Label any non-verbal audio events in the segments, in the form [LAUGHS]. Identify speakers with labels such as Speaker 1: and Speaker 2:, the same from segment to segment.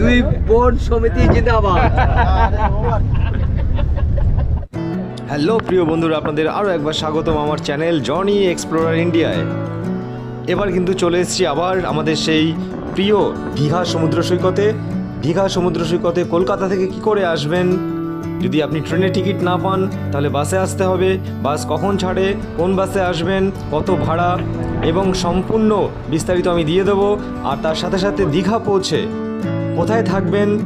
Speaker 1: দুই বোন সমিতি জিন্দাবাদ।
Speaker 2: হ্যালো প্রিয় বন্ধুরা আপনাদের আরও একবার স্বাগতম আমার চ্যানেল জনি এক্সপ্লোরার ইন্ডিয়ায়। এবার কিন্তু চলে এসেছি আবার আমাদের সেই প্রিয় দীঘা সমুদ্র সৈকতে। দীঘা সমুদ্র সৈকতে কলকাতা থেকে কি করে আসবেন? যদি আপনি ট্রেনের টিকিট না পান তাহলে বাসে আসতে হবে। বাস কখন ছাড়ে? কোন বাসে আসবেন? কত ভাড়া? এবং সম্পূর্ণ বিস্তারিত আমি দিয়ে দেবো, আর তার সাথে সাথে দীঘা পৌঁছে। কোথায় থাকবেন?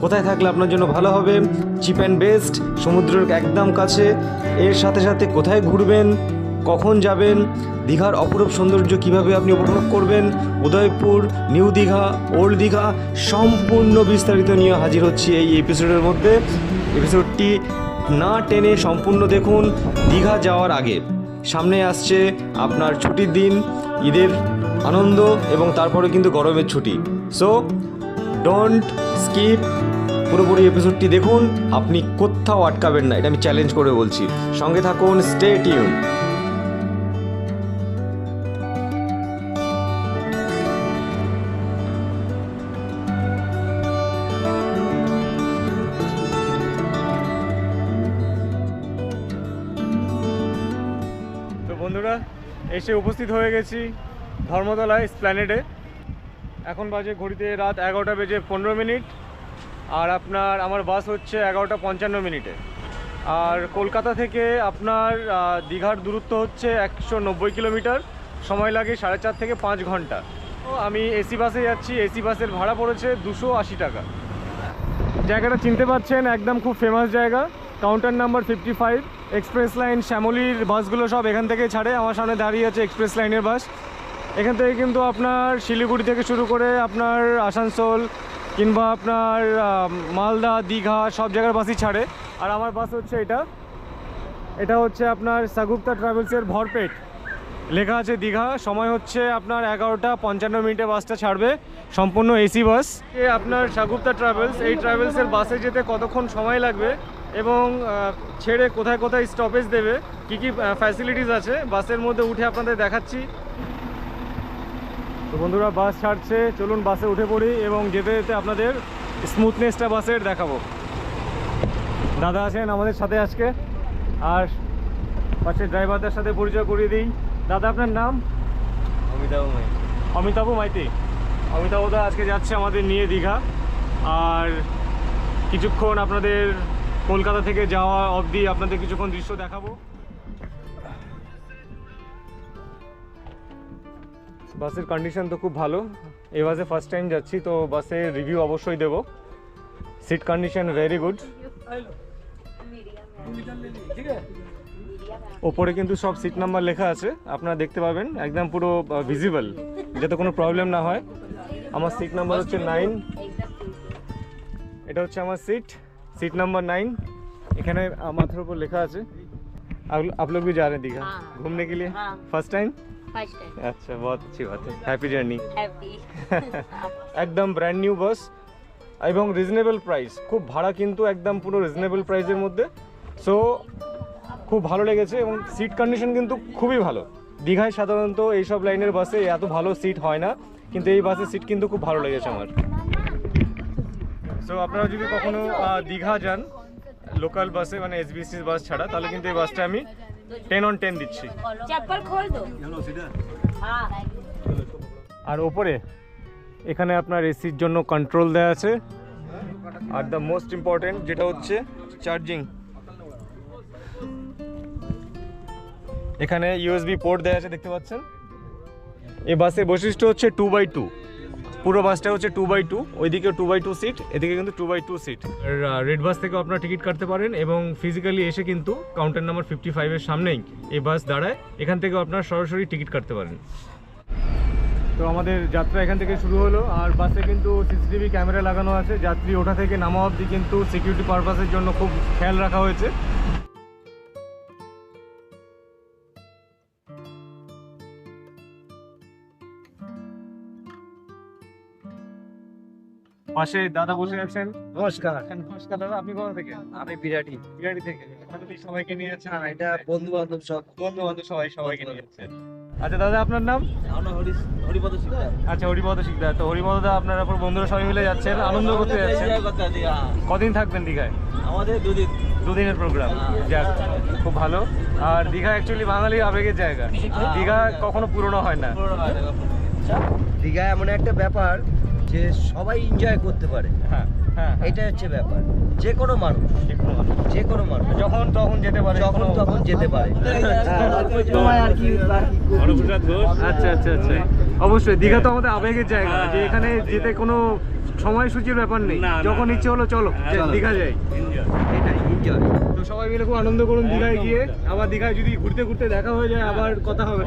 Speaker 2: কোথায় থাকলে আপনার জন্য ভালো হবে? চিপ অ্যান্ড বেস্ট, সমুদ্রের একদম কাছে। এর সাথে সাথে কোথায় ঘুরবেন? কখন যাবেন? দীঘার অপরূপ সৌন্দর্য কীভাবে আপনি উপভোগ করবেন? উদয়পুর, নিউ দীঘা, ওল্ড দীঘা, সম্পূর্ণ বিস্তারিত নিয়ে হাজির হচ্ছি এই এপিসোডের মধ্যে। এপিসোডটি না টেনে সম্পূর্ণ দেখুন। দীঘা যাওয়ার আগে। সামনে আসছে আপনার ছুটির দিন, ঈদের আনন্দ এবং তারপরে কিন্তু গরমের ছুটি। সো ডোন্ট স্কিপ পুরোপুরি এপিসোডটি দেখুন, আপনি কোথাও আটকাবেন না, এটা আমি চ্যালেঞ্জ করে বলছি। সঙ্গে থাকুন স্টে টিউন
Speaker 3: এসে উপস্থিত হয়ে গেছি ধর্মতলায় স্প্ল্যানেডে এখন বাজে ঘড়িতে রাত এগারোটা বেজে পনেরো মিনিট, আর আপনার, আমার বাস হচ্ছে এগারোটা পঞ্চান্ন মিনিটে। আর কলকাতা থেকে আপনার দীঘার দূরত্ব হচ্ছে একশো নব্বই কিলোমিটার, সময় লাগে সাড়ে চার থেকে পাঁচ ঘণ্টা। আমি এসি বাসে যাচ্ছি, এসি বাসের ভাড়া পড়েছে দুশো আশি টাকা। জায়গাটা চিনতে পারছেন একদম খুব ফেমাস জায়গা counter number fifty five express line, শ্যামলির বাসগুলো সব এখান থেকে ছাড়ে। আমার সামনে দাঁড়িয়ে আছে এক্সপ্রেস লাইনের বাস। এখান থেকে কিন্তু আপনার শিলিগুড়ি থেকে শুরু করে আপনার আসানসোল কিংবা আপনার মালদা, দীঘা সব জায়গার বাসই ছাড়ে। আর আমার বাস হচ্ছে এটা। এটা হচ্ছে আপনার সাগুপ্তা ট্রাভেলসের ভরপেট। লেখা আছে দীঘা। সময় হচ্ছে আপনার এগারোটা পঞ্চান্ন মিনিটে বাসটা ছাড়বে। সম্পূর্ণ এসি বাস। আপনার সাগুপ্তা ট্রাভেলস এই ট্রাভেলসের বাসে যেতে কতক্ষণ সময় লাগবে? এবং ছেড়ে কোথায় কোথায় স্টপেজ দেবে কী কী ফ্যাসিলিটিস আছে বাসের মধ্যে উঠে আপনাদের দেখাচ্ছি। তো বন্ধুরা বাস ছাড়ছে চলুন বাসে উঠে পড়ি এবং যেতে যেতে আপনাদের স্মুথনেসটা বাসের দেখাবো। দাদা আছেন আমাদের সাথে আজকে আর পাশে ড্রাইভারদের সাথে পরিচয় করিয়ে দিই। দাদা আপনার নাম?
Speaker 1: অমিতাভ মাই
Speaker 3: অমিতাভ মাইতি। অমিতাভ দা আজকে যাচ্ছে আমাদের নিয়ে দীঘা। আর কিছুক্ষণ আপনাদের কলকাতা থেকে যাওয়া অবধি আপনাদের কিছুক্ষণ দৃশ্য দেখাবো। বাসের কন্ডিশন তো খুব ভালো। এই বাসে ফার্স্ট টাইম যাচ্ছি, তো বাসের রিভিউ অবশ্যই দেবো। সিট কন্ডিশন ভেরি গুড ওপরে কিন্তু সব সিট নাম্বার লেখা আছে। আপনারা দেখতে পাবেন, একদম পুরো ভিজিবল যাতে কোনো প্রবলেম না হয়। আমার সিট নাম্বার হচ্ছে নাইন এটা হচ্ছে আমার সিট सीट नंबर नाइन এখানে আহ, মাথার উপর লেখা আছে आप- आप लोग भी जा रहे हैं दीघा
Speaker 4: हाँ।
Speaker 3: घूमने के लिए
Speaker 4: हाँ।
Speaker 3: फर्स्ट टाइम
Speaker 4: फर्स्ट टाइम
Speaker 3: अच्छा बहुत अच्छी बात है हैप्पी जर्नी
Speaker 4: हैप्पी
Speaker 3: একদম ব্র্যান্ড নিউ বাস এবং রিজনেবল প্রাইস খুব ভাড়া কিন্তু একদম পুরো রিজনেবল প্রাইসের মধ্যে সো খুব ভালো লেগেছে এবং সিট কন্ডিশন কিন্তু খুবই ভালো দীঘায় সাধারণত এইসব লাইনের বাসে এত ভালো সিট হয় না কিন্তু এই বাসের সিট কিন্তু খুব ভালো লেগেছে আমার সো আপনারা যদি কখনো দীঘা যান লোকাল বাসে মানে এসবিসি বাস ছাড়া তাহলে কিন্তু এই বাসটা আমি টেন অন টেন দিচ্ছি। আর ওপরে এখানে আপনার এসির জন্য কন্ট্রোল দেওয়া আছে। আর দ্য মোস্ট ইম্পর্টেন্ট যেটা হচ্ছে চার্জিং এখানে ইউএসবি পোর্ট দেওয়া আছে দেখতে পাচ্ছেন? এই বাসের বৈশিষ্ট্য হচ্ছে টু বাই টু পুরো বাসটা হচ্ছে টু বাই টু ওইদিকে টু বাই টু সিট এদিকে কিন্তু two by two seat red bus থেকে আপনারা টিকিট কাটতে পারেন এবং ফিজিক্যালি এসে কিন্তু কাউন্টার নাম্বার ফিফটি ফাইভের সামনেই এই বাস দাঁড়ায়। এখান থেকে আপনারা সরাসরি টিকিট কাটতে পারেন। তো আমাদের যাত্রা এখান থেকে শুরু হলো আর বাসে কিন্তু সিসিটিভি ক্যামেরা লাগানো আছে। যাত্রী ওঠা থেকে নামা অবধি কিন্তু সিকিউরিটি পারপাসের জন্য খুব খেয়াল রাখা হয়েছে। পাশে দাদা বসে আছেন।
Speaker 1: নমস্কার।
Speaker 3: নমস্কার দাদা আপনি কোথা থেকে?
Speaker 1: আমি বিরাটি।
Speaker 3: বিরাটি থেকে। সবাইকে নিয়ে যাচ্ছেন।
Speaker 1: এটা বন্ধু বান্ধব সব।
Speaker 3: বন্ধু বান্ধব সবাই সবাইকে নিয়ে যাচ্ছেন আচ্ছা দাদা আপনার নাম?
Speaker 1: হরি হরিপদ শিকদার।
Speaker 3: আচ্ছা হরিপদ শিকদার। তো হরিপদ দা আপনারা পুরো বন্ধুরা সবাই মিলে যাচ্ছেন আনন্দ করতে যাচ্ছেন। কদিন থাকবেন দীঘায়?
Speaker 1: আমাদের দুদিন।
Speaker 3: দুদিনের প্রোগ্রাম যাক খুব ভালো। আর দীঘা অ্যাকচুয়ালি বাঙালির আবেগের জায়গা। দীঘা কখনো পুরনো হয় না।
Speaker 1: দীঘা এমন একটা ব্যাপার যে সবাই এনজয় করতে পারে।
Speaker 3: হ্যাঁ হ্যাঁ হ্যাঁ।
Speaker 1: এটা হচ্ছে ব্যাপার। যে কোনো মানুষ।
Speaker 3: যে কোনো মানুষ। যখন তখন যেতে পারে
Speaker 1: যখন তখন যেতে পারে।
Speaker 3: আচ্ছা আচ্ছা আচ্ছা। অবশ্যই দীঘা তো আমাদের আবেগের জায়গা। যে এখানে যেতে কোনো সময়সূচির ব্যাপার নেই। যখন ইচ্ছে হলো চলো দীঘা যাই।
Speaker 1: এটাই এনজয়
Speaker 3: তো সবাই মিলে খুব আনন্দ করুন দীঘায় গিয়ে। আবার দীঘায় যদি ঘুরতে ঘুরতে দেখা হয়ে যায় আবার কথা হবে।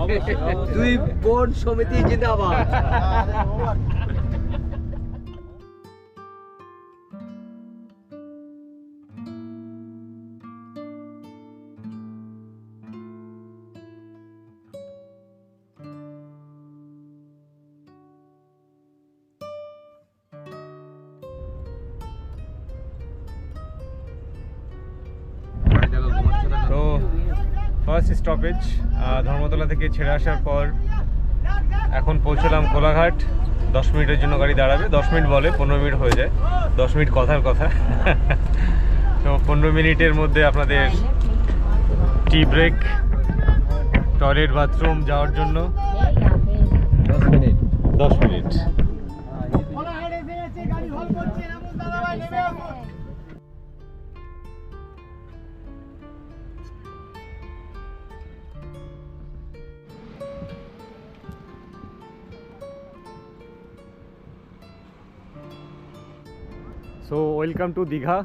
Speaker 1: দুই বোন সমিতি জিন্দাবাদ। [LAUGHS]
Speaker 3: স্টপেজ ধর্মতলা থেকে ছেড়ে আসার পর এখন পৌঁছলাম কোলাঘাট। দশ মিনিটের জন্য গাড়ি দাঁড়াবে। দশ মিনিট বলে পনেরো মিনিট হয়ে যায়। দশ মিনিট কথার কথা। তো পনেরো মিনিটের মধ্যে আপনাদের টি ব্রেক টয়লেট বাথরুম যাওয়ার জন্য।
Speaker 1: দশ মিনিট।
Speaker 3: দশ মিনিট। Welcome to Digha.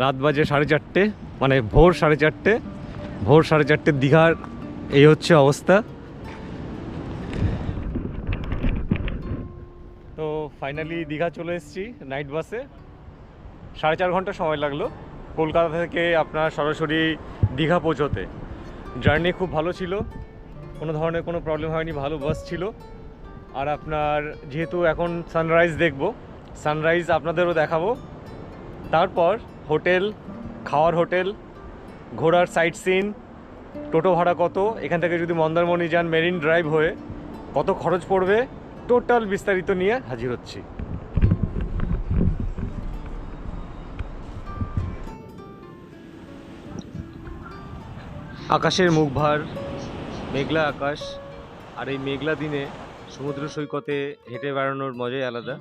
Speaker 3: রাত বাজে সাড়ে চারটে মানে ভোর সাড়ে চারটে। ভোর সাড়ে চারটে দীঘার এই হচ্ছে অবস্থা। তো ফাইনালি দীঘা চলে এসেছি নাইট বাসে সাড়ে চার ঘণ্টা সময় লাগল কলকাতা থেকে আপনার সরাসরি দীঘা পৌঁছোতে। জার্নি খুব ভালো ছিল, কোনো ধরনের কোনো প্রবলেম হয়নি, ভালো বাস ছিল। আর আপনার যেহেতু এখন সানরাইজ দেখব সানরাইজ আপনাদেরও দেখাবো। তারপর হোটেল, খাওয়ার হোটেল, ঘোরার সাইট সিন, টোটো ভাড়া কত, এখান থেকে যদি মন্দারমণি যান মেরিন ড্রাইভ হয়ে, কত খরচ পড়বে, টোটাল বিস্তারিত নিয়ে হাজির হচ্ছি। আকাশের মুখ ভার মেঘলা আকাশ, আর এই মেঘলা দিনে সমুদ্র সৈকতে হেঁটে বেড়ানোর মজাই আলাদা।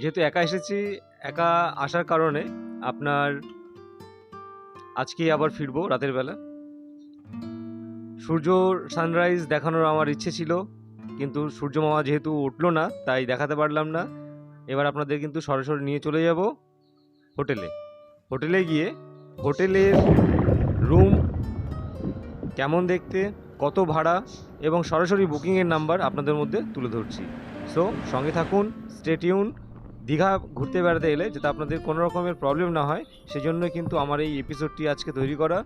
Speaker 3: যেহেতু একা এসেছি, একা আসার কারণে আপনার আজকেই আবার ফিরবো রাতের বেলা। সূর্য সানরাইজ দেখানোর আমার ইচ্ছে ছিল, কিন্তু সূর্য মামা যেহেতু উঠল না, তাই দেখাতে পারলাম না। এবার আপনাদের কিন্তু সরাসরি নিয়ে চলে যাব হোটেলে। হোটেলে গিয়ে, হোটেলের রুম কেমন দেখতে, কত ভাড়া এবং সরাসরি বুকিংয়ের নাম্বার আপনাদের মধ্যে তুলে ধরছি। সো সঙ্গে থাকুন স্টেটিউন দীঘা ঘুরতে বেড়াতে এলে যাতে আপনাদের কোনো রকমের প্রবলেম না হয় সেজন্যই কিন্তু আমার এই এপিসোডটি আজকে তৈরি করা।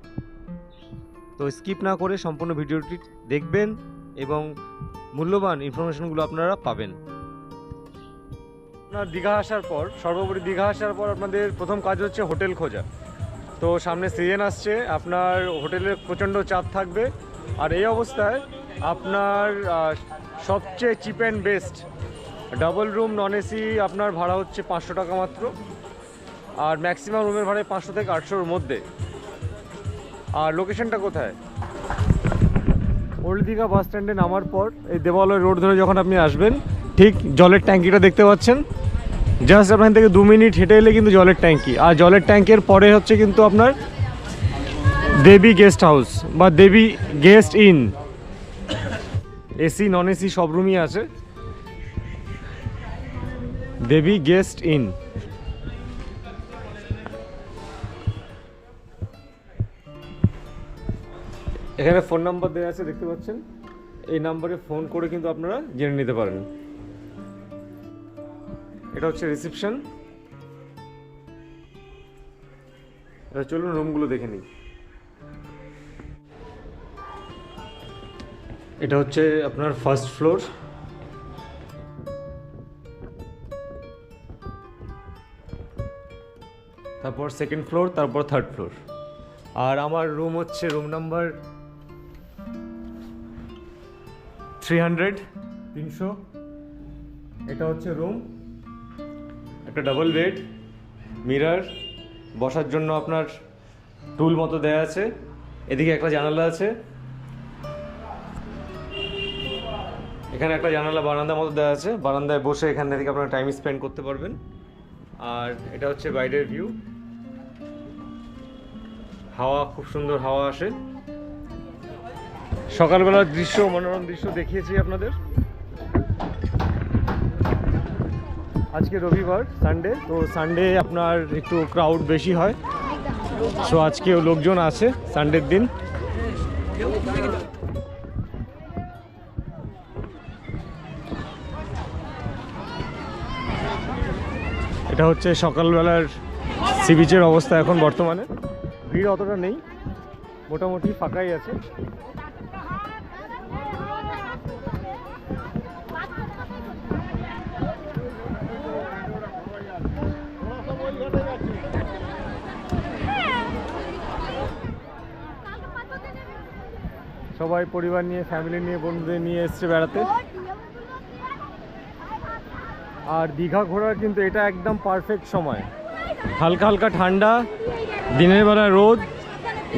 Speaker 3: তো স্কিপ না করে সম্পূর্ণ ভিডিওটি দেখবেন এবং মূল্যবান ইনফরমেশনগুলো আপনারা পাবেন। আপনার দীঘা আসার পর, সর্বোপরি দীঘা আসার পর আপনাদের প্রথম কাজ হচ্ছে হোটেল খোঁজা। তো সামনে সিজন আসছে, আপনার হোটেলে প্রচণ্ড চাপ থাকবে। আর এই অবস্থায় আপনার সবচেয়ে cheap and best double room non AC আপনার ভাড়া হচ্ছে পাঁচশো টাকা মাত্র। আর ম্যাক্সিমাম রুমের ভাড়া পাঁচশো থেকে আটশোর মধ্যে। আর লোকেশনটা কোথায়? ওল্ড দীঘা বাস স্ট্যান্ডে নামার পর এই দেবালয় রোড ধরে যখন আপনি আসবেন, ঠিক জলের ট্যাঙ্কিটা দেখতে পাচ্ছেন। জাস্ট আপনার থেকে দু মিনিট হেঁটে এলে কিন্তু জলের ট্যাঙ্কি। আর জলের ট্যাঙ্কের পরে হচ্ছে কিন্তু আপনার দেবী গেস্ট হাউস বা Devi guest inn AC non AC সব রুমই আছে। Devi guest inn. এখানে ফোন নাম্বার দেওয়া আছে, দেখতে পাচ্ছেন? এই নাম্বারে ফোন করে কিন্তু আপনারা জেনে নিতে পারেন এটা হচ্ছে রিসেপশন। এবার চলুন রুমগুলো দেখে নিই। এটা হচ্ছে আপনার ফার্স্ট ফ্লোর। তারপর সেকেন্ড ফ্লোর তারপর থার্ড ফ্লোর আর আমার রুম হচ্ছে রুম নাম্বার থ্রি হান্ড্রেড তিনশো। এটা হচ্ছে রুম একটা ডাবল বেড মিরার বসার জন্য আপনার টুল মতো দেয়া আছে। এদিকে একটা জানালা আছে। এখানে একটা জানালা বারান্দা মতো দেওয়া আছে। বারান্দায় বসে এখান থেকে আপনারা টাইম স্পেন্ড করতে পারবেন। আর এটা হচ্ছে বাইরের ভিউ। হাওয়া, খুব সুন্দর হাওয়া আসে। সকালবেলার দৃশ্য, মনোরম দৃশ্য দেখিয়েছি আপনাদের। আজকে রবিবার সানডে তো সানডে আপনার একটু ক্রাউড বেশি হয়। সো আজকেও লোকজন আছে সানডের দিন। এটা হচ্ছে সকালবেলার সি বিচের অবস্থা এখন বর্তমানে। ভিড় অতটা নেই, মোটামুটি ফাঁকাই আছে। সবাই পরিবার নিয়ে ফ্যামিলি নিয়ে, বন্ধুদের নিয়ে এসছে বেড়াতে। আর দীঘা ঘোরার কিন্তু এটা একদম পারফেক্ট সময়। হালকা হালকা ঠান্ডা, দিনের বেলা রোদ,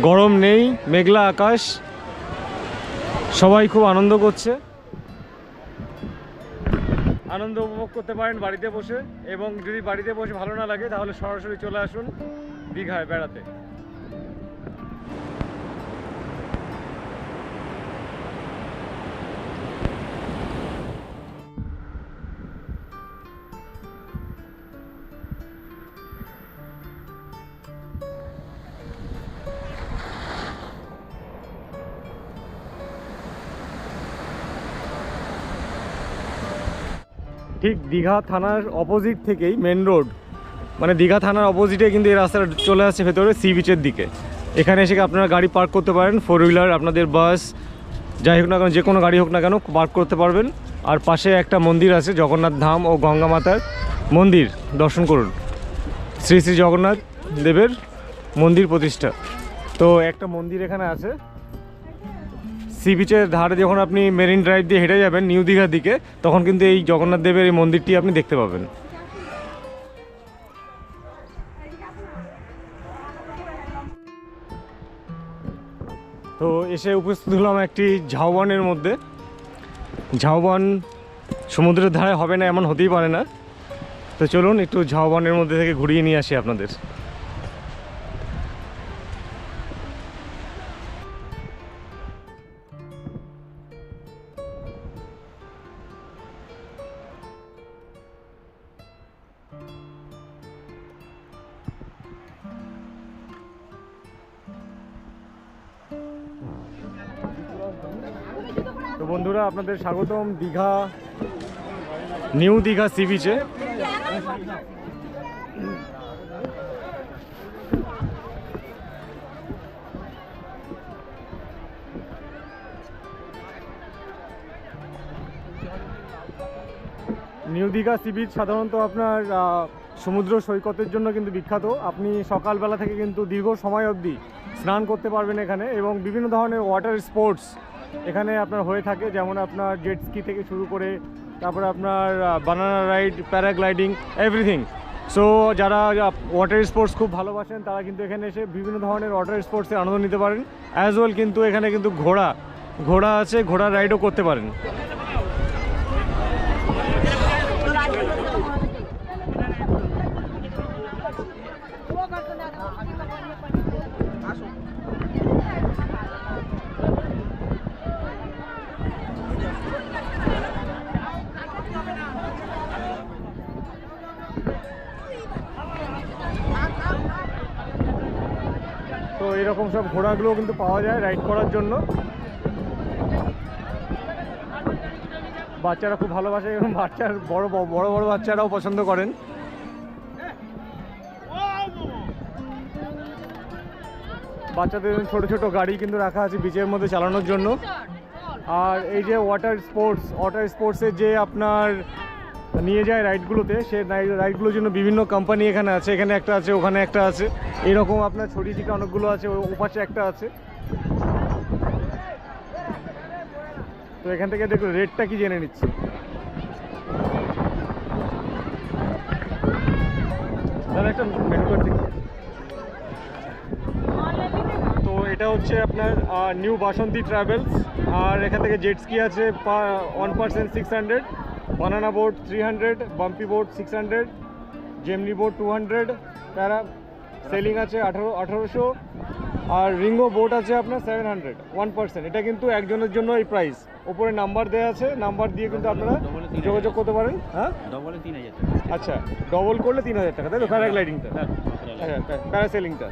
Speaker 3: গরম নেই, মেঘলা আকাশ, সবাই খুব আনন্দ করছে। আনন্দ উপভোগ করতে পারেন বাড়িতে বসে এবং যদি বাড়িতে বসে ভালো না লাগে তাহলে সরাসরি চলে আসুন দীঘায় বেড়াতে। ঠিক দীঘা থানার অপোজিট থেকেই মেন রোড মানে দীঘা থানার অপোজিটে কিন্তু এই রাস্তাটা চলে আসছে ভেতরে সি বিচের দিকে। এখানে এসে আপনারা গাড়ি পার্ক করতে পারেন ফোর হুইলার আপনাদের বাস যাই হোক না কেন, যে কোনো গাড়ি হোক না কেন পার্ক করতে পারবেন। আর পাশে একটা মন্দির আছে, জগন্নাথ ধাম ও গঙ্গা মাতার মন্দির। দর্শন করুন। শ্রী শ্রী জগন্নাথ দেবের মন্দির প্রতিষ্ঠা। তো একটা মন্দির এখানে আছে সি বিচের ধারে যখন আপনি মেরিন ড্রাইভ দিয়ে হেঁটে যাবেন, নিউ দীঘার দিকে, তখন কিন্তু এই জগন্নাথ দেবের এই মন্দিরটি আপনি দেখতে পাবেন। তো এসে উপস্থিত হলাম একটি ঝাউবনের মধ্যে। ঝাউবন সমুদ্রের ধারে হবে না, এমন হতেই পারে না। তো চলুন একটু ঝাউবনের মধ্যে থেকে ঘুরিয়ে নিয়ে আসি আপনাদের। আপনাদের স্বাগতম দীঘা, নিউ দীঘা সি বিচে। নিউ দীঘা সি বিচ সাধারণত আপনার সমুদ্র সৈকতের জন্য কিন্তু বিখ্যাত। আপনি সকালবেলা থেকে কিন্তু দীর্ঘ সময় অবধি স্নান করতে পারবেন এখানে এবং বিভিন্ন ধরনের ওয়াটার স্পোর্টস এখানে আপনার হয়ে থাকে, যেমন আপনার জেট স্কি থেকে শুরু করে, তারপরে আপনার banana ride paragliding everything so যারা ওয়াটার স্পোর্টস খুব ভালোবাসেন, তারা কিন্তু এখানে এসে বিভিন্ন ধরনের ওয়াটার স্পোর্টসের আনন্দ নিতে পারেন। অ্যাজ ওয়েল কিন্তু এখানে কিন্তু ঘোড়া ঘোড়া আছে ঘোড়া রাইডও করতে পারেন তো এরকম সব ঘোড়াগুলো কিন্তু পাওয়া যায় রাইড করার জন্য। বাচ্চারা খুব ভালোবাসে এবং বাচ্চার বড় বড় বড় বাচ্চারাও পছন্দ করেন। বাচ্চাদের ছোট ছোট গাড়ি কিন্তু রাখা আছে বিচের মধ্যে চালানোর জন্য। আর এই যে ওয়াটার স্পোর্টস ওয়াটার স্পোর্টসের যে আপনার নিয়ে যায় রাইডগুলোতে সে রাইডগুলোর জন্য বিভিন্ন কোম্পানি এখানে আছে, এখানে একটা আছে, ওখানে একটা আছে। এরকম আপনার ছড়িয়ে ছিটে অনেকগুলো আছে ওপাশে একটা আছে। তো এখান থেকে দেখুন রেটটা কি জেনে নিচ্ছি। একটা তো এটা হচ্ছে আপনার নিউ বাসন্তী ট্রাভেলস আর এখান থেকে জেট স্কি আছে one percent six hundred banana boat three hundred bumpy boat six hundred Gemini board two hundred parasailing আছে আঠারো আঠারোশো আর রিঙ্গো বোর্ড আছে আপনার সেভেন হান্ড্রেড ওয়ান পার্সেন্ট এটা কিন্তু একজনের জন্য এই প্রাইস ওপরে নাম্বার দেওয়া আছে নাম্বার দিয়ে কিন্তু আপনারা যোগাযোগ করতে পারেন। হ্যাঁ?
Speaker 5: ডবলে তিন হাজার টাকা।
Speaker 3: আচ্ছা ডবল করলে তিন হাজার টাকা তাই তো? প্যারাগ্লাইডিংটা হ্যাঁ প্যারাসেলিংটা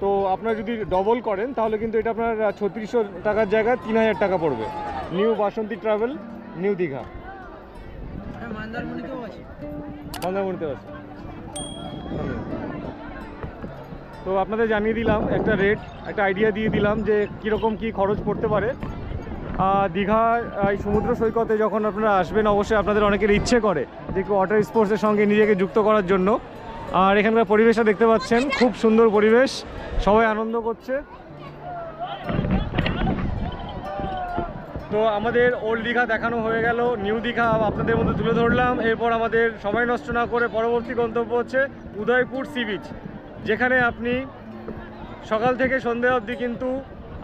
Speaker 3: তো আপনারা যদি ডবল করেন তাহলে কিন্তু এটা আপনার ছত্রিশশো টাকার জায়গায় তিন হাজার টাকা পড়বে। New Basanti travel new Digha মন্দারমণিতেও আছে। তো আপনাদের জানিয়ে দিলাম, একটা রেট একটা আইডিয়া দিয়ে দিলাম যে কীরকম কি খরচ পড়তে পারে। দীঘার এই সমুদ্র সৈকতে যখন আপনারা আসবেন, অবশ্যই আপনাদের অনেকের ইচ্ছে করে যে ওয়াটার স্পোর্টসের সঙ্গে নিজেকে যুক্ত করার জন্য। আর এখানকার পরিবেশটা দেখতে পাচ্ছেন, খুব সুন্দর পরিবেশ, সবাই আনন্দ করছে। তো আমাদের ওল্ড দীঘা দেখানো হয়ে গেল নিউ দীঘা আপনাদের মধ্যে তুলে ধরলাম। এরপর আমাদের সময় নষ্ট না করে পরবর্তী গন্তব্য হচ্ছে উদয়পুর সি বিচ যেখানে আপনি সকাল থেকে সন্ধ্যা অবধি কিন্তু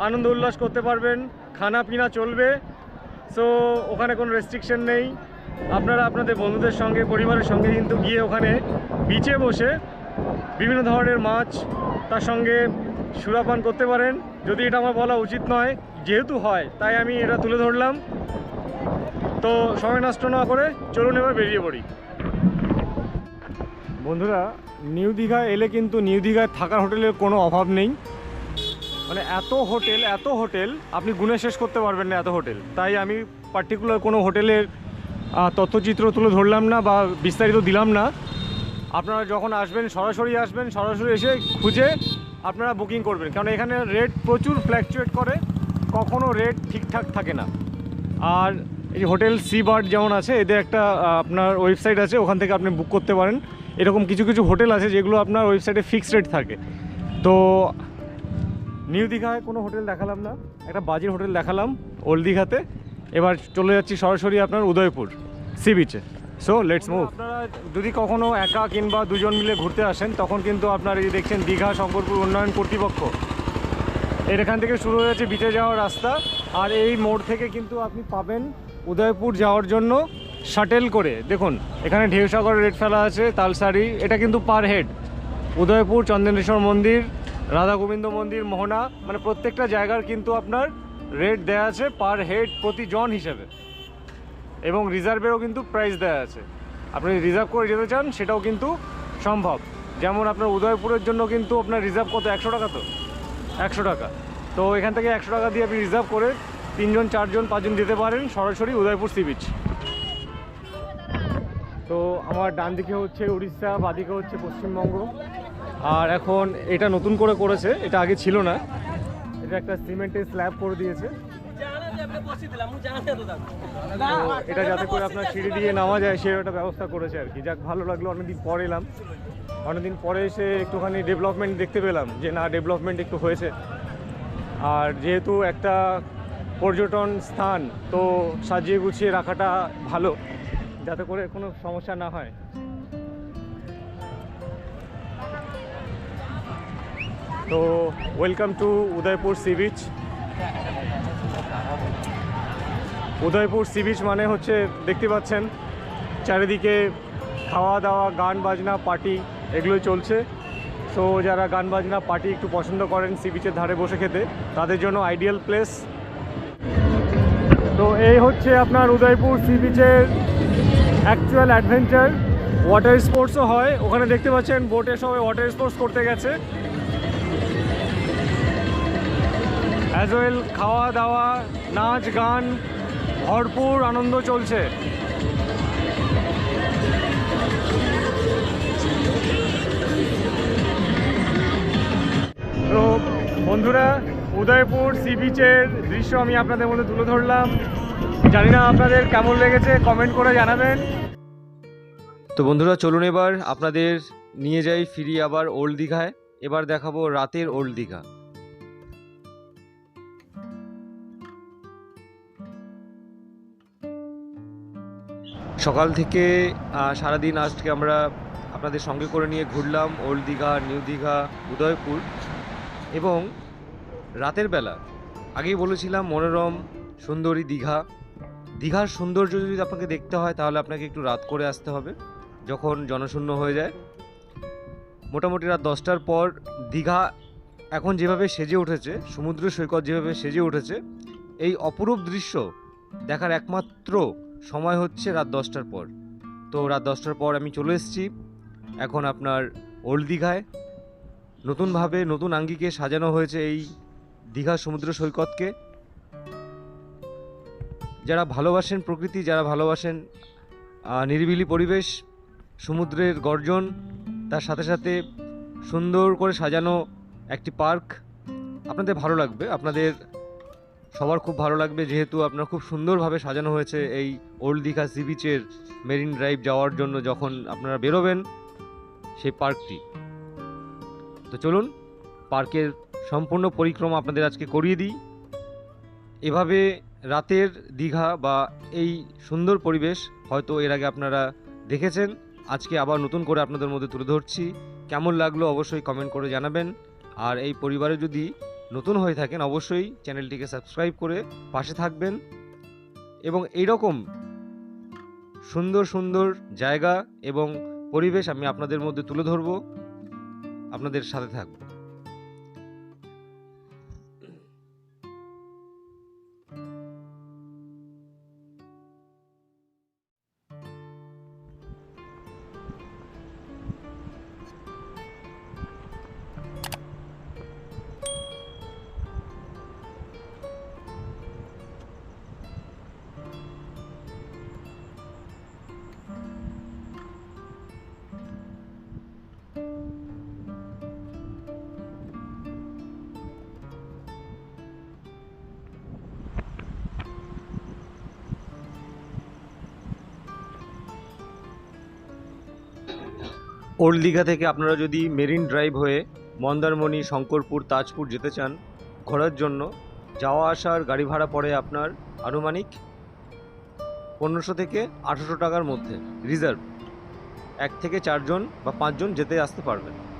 Speaker 3: আনন্দ উল্লাস করতে পারবেন, খানা পিনা চলবে। সো ওখানে কোনো রেস্ট্রিকশন নেই। আপনারা আপনাদের বন্ধুদের সঙ্গে, পরিবারের সঙ্গে কিন্তু গিয়ে ওখানে বিচে বসে বিভিন্ন ধরনের মাছ, তার সঙ্গে সুরাপান করতে পারেন। যদি এটা আমার বলা উচিত নয়, যেহেতু হয়, তাই আমি এটা তুলে ধরলাম। তো সময় নষ্ট না করে চলুন এবার বেরিয়ে পড়ি। বন্ধুরা, নিউ দীঘা এলে কিন্তু নিউ দীঘায় থাকার হোটেলের কোনো অভাব নেই। মানে এত হোটেল এত হোটেল, আপনি গুনে শেষ করতে পারবেন না এত হোটেল। তাই আমি পার্টিকুলার কোনো হোটেলের তথ্যচিত্র তুলে ধরলাম না বা বিস্তারিত দিলাম না। আপনারা যখন আসবেন, সরাসরি আসবেন, সরাসরি এসে খুঁজে আপনারা বুকিং করবেন। কারণ এখানে রেট প্রচুর ফ্ল্যাকচুয়েট করে, কখনো রেট ঠিকঠাক থাকে না। আর এই হোটেল সি বার্ড যেমন আছে, এদের একটা আপনার ওয়েবসাইট আছে, ওখান থেকে আপনি বুক করতে পারেন। এরকম কিছু কিছু হোটেল আছে যেগুলো আপনার ওয়েবসাইটে ফিক্সড রেট থাকে। তো নিউ দীঘায় কোনো হোটেল দেখালাম না, একটা বাজের হোটেল দেখালাম, ওল্ড দীঘাতে। এবার চলে যাচ্ছি সরাসরি আপনার উদয়পুর সি বিচে সো লেটস মুভ আপনারা যদি কখনো একা কিংবা দুজন মিলে ঘুরতে আসেন, তখন কিন্তু আপনার এই দেখছেন দীঘা, শঙ্করপুর উন্নয়ন কর্তৃপক্ষ। এর এখান থেকে শুরু হয়েছে বিচে যাওয়ার রাস্তা। আর এই মোড় থেকে কিন্তু আপনি পাবেন উদয়পুর যাওয়ার জন্য শাটেল করে। দেখুন, এখানে ঢেউসাগর রেট ফেলা আছে, তালসারি, এটা কিন্তু পার হেড উদয়পুর চন্দনেশ্বর মন্দির, রাধা গোবিন্দ মন্দির, মোহনা মানে প্রত্যেকটা জায়গার কিন্তু আপনার রেট দেওয়া আছে পার হেড প্রতি জন হিসেবে। এবং রিজার্ভেরও কিন্তু প্রাইস দেওয়া আছে। আপনি রিজার্ভ করে যেতে চান, সেটাও কিন্তু সম্ভব। যেমন আপনার উদয়পুরের জন্য কিন্তু আপনার রিজার্ভ কত, একশো টাকা তো? একশো টাকা। তো এখান থেকে একশো টাকা দিয়ে আপনি রিজার্ভ করে তিনজন, চারজন, পাঁচজন যেতে পারেন সরাসরি উদয়পুর সি বিচ তো আমার ডান দিকে হচ্ছে উড়িষ্যা বাদিকে হচ্ছে পশ্চিমবঙ্গ। আর এখন এটা নতুন করে করেছে, এটা আগে ছিল না। এটা একটা সিমেন্টের স্ল্যাব করে দিয়েছে। এটা যাতে করে আপনার সিঁড়ি দিয়ে নামা যায়, সে একটা ব্যবস্থা করেছে আর কি। যাক, ভালো লাগল, অনেকদিন পরে এলাম। অনেকদিন পরে এসে একটুখানি ডেভেলপমেন্ট দেখতে পেলাম যে, না ডেভেলপমেন্ট একটু হয়েছে। আর যেহেতু একটা পর্যটন স্থান, তো সাজিয়ে গুছিয়ে রাখাটা ভালো, যাতে করে কোনো সমস্যা না হয়। তো welcome to Udaipur sea beach Udaipur sea beach মানে হচ্ছে দেখতে পাচ্ছেন চারিদিকে খাওয়া দাওয়া, গান বাজনা পার্টি এগুলোই চলছে। সো যারা গান বাজনা পার্টি একটু পছন্দ করেন সি বিচের ধারে বসে খেতে, তাদের জন্য আইডিয়াল প্লেস তো এই হচ্ছে আপনার উদয়পুর সি বিচের অ্যাকচুয়াল অ্যাডভেঞ্চার ওয়াটার স্পোর্টসও হয়। ওখানে দেখতে পাচ্ছেন বোটে সবাই ওয়াটার স্পোর্টস করতে গেছে। অ্যাজ ওয়েল খাওয়া দাওয়া, নাচ, গান ভরপুর আনন্দ চলছে। তো বন্ধুরা, উদয়পুর সি বিচের দৃশ্য আমি আপনাদের মধ্যে তুলে ধরলাম। জানি না আপনাদের কেমন লেগেছে কমেন্ট করে জানাবেন।
Speaker 2: তো বন্ধুরা, চলুন এবার আপনাদের নিয়ে যাই, ফিরি আবার ওল্ড দীঘায়। এবার দেখাবো রাতের ওল্ড দীঘা।
Speaker 3: সকাল থেকে সারাদিন আজকে আমরা আপনাদের সঙ্গে করে নিয়ে ঘুরলাম ওল্ড দীঘা, নিউ দীঘা, উদয়পুর এবং রাতের বেলা আগেই বলেছিলাম মনোরম, সুন্দরী দীঘা। দীঘার সৌন্দর্য যদি আপনাকে দেখতে হয় তাহলে আপনাকে একটু রাত করে আসতে হবে, যখন জনশূন্য হয়ে যায়। মোটামুটি রাত দশটার পর দীঘা এখন যেভাবে সেজে উঠেছে, সমুদ্র সৈকত যেভাবে সেজে উঠেছে, এই অপরূপ দৃশ্য দেখার একমাত্র সময় হচ্ছে রাত দশটার পর। তো রাত দশটার পর আমি চলে এসেছি এখন আপনার ওল্ড দীঘায়। নতুনভাবে নতুন আঙ্গিকে সাজানো হয়েছে এই দীঘা সমুদ্র সৈকতকে। যারা ভালোবাসেন প্রকৃতি, যারা ভালোবাসেন নিরিবিলি পরিবেশ, সমুদ্রের গর্জন, তার সাথে সাথে সুন্দর করে সাজানো একটি পার্ক, আপনাদের ভালো লাগবে। আপনাদের সবার খুব ভালো লাগবে, যেহেতু আপনার খুব সুন্দরভাবে সাজানো হয়েছে এই ওল্ড দীঘা সি বিচের মেরিন ড্রাইভ যাওয়ার জন্য যখন আপনারা বেরোবেন সেই পার্কটি। তো চলুন, পার্কের সম্পূর্ণ পরিক্রমা আপনাদের আজকে করিয়ে দিই। এভাবে রাতের দীঘা বা এই সুন্দর পরিবেশ হয়তো এর আগে আপনারা দেখেছেন। আজকে আবার নতুন করে আপনাদের মধ্যে তুলে ধরছি। কেমন লাগল অবশ্যই কমেন্ট করে জানাবেন। আর এই পরিবারে যদি নতুন হয়ে থাকেন, অবশ্যই চ্যানেলটিকে সাবস্ক্রাইব করে পাশে থাকবেন এবং এইরকম সুন্দর সুন্দর জায়গা এবং পরিবেশ আমি আপনাদের মধ্যে তুলে ধরব। আপনাদের সাথে থাকব। ওল্ড দীঘা থেকে আপনারা যদি মেরিন ড্রাইভ হয়ে মন্দারমণি, শঙ্করপুর, তাজপুর যেতে চান, ঘোরার জন্য যাওয়া আসার গাড়ি ভাড়া পড়ে আপনার আনুমানিক পনেরোশো থেকে আঠেরোশো টাকার মধ্যে, রিজার্ভ। এক থেকে চারজন বা পাঁচজন যেতে আসতে পারবেন।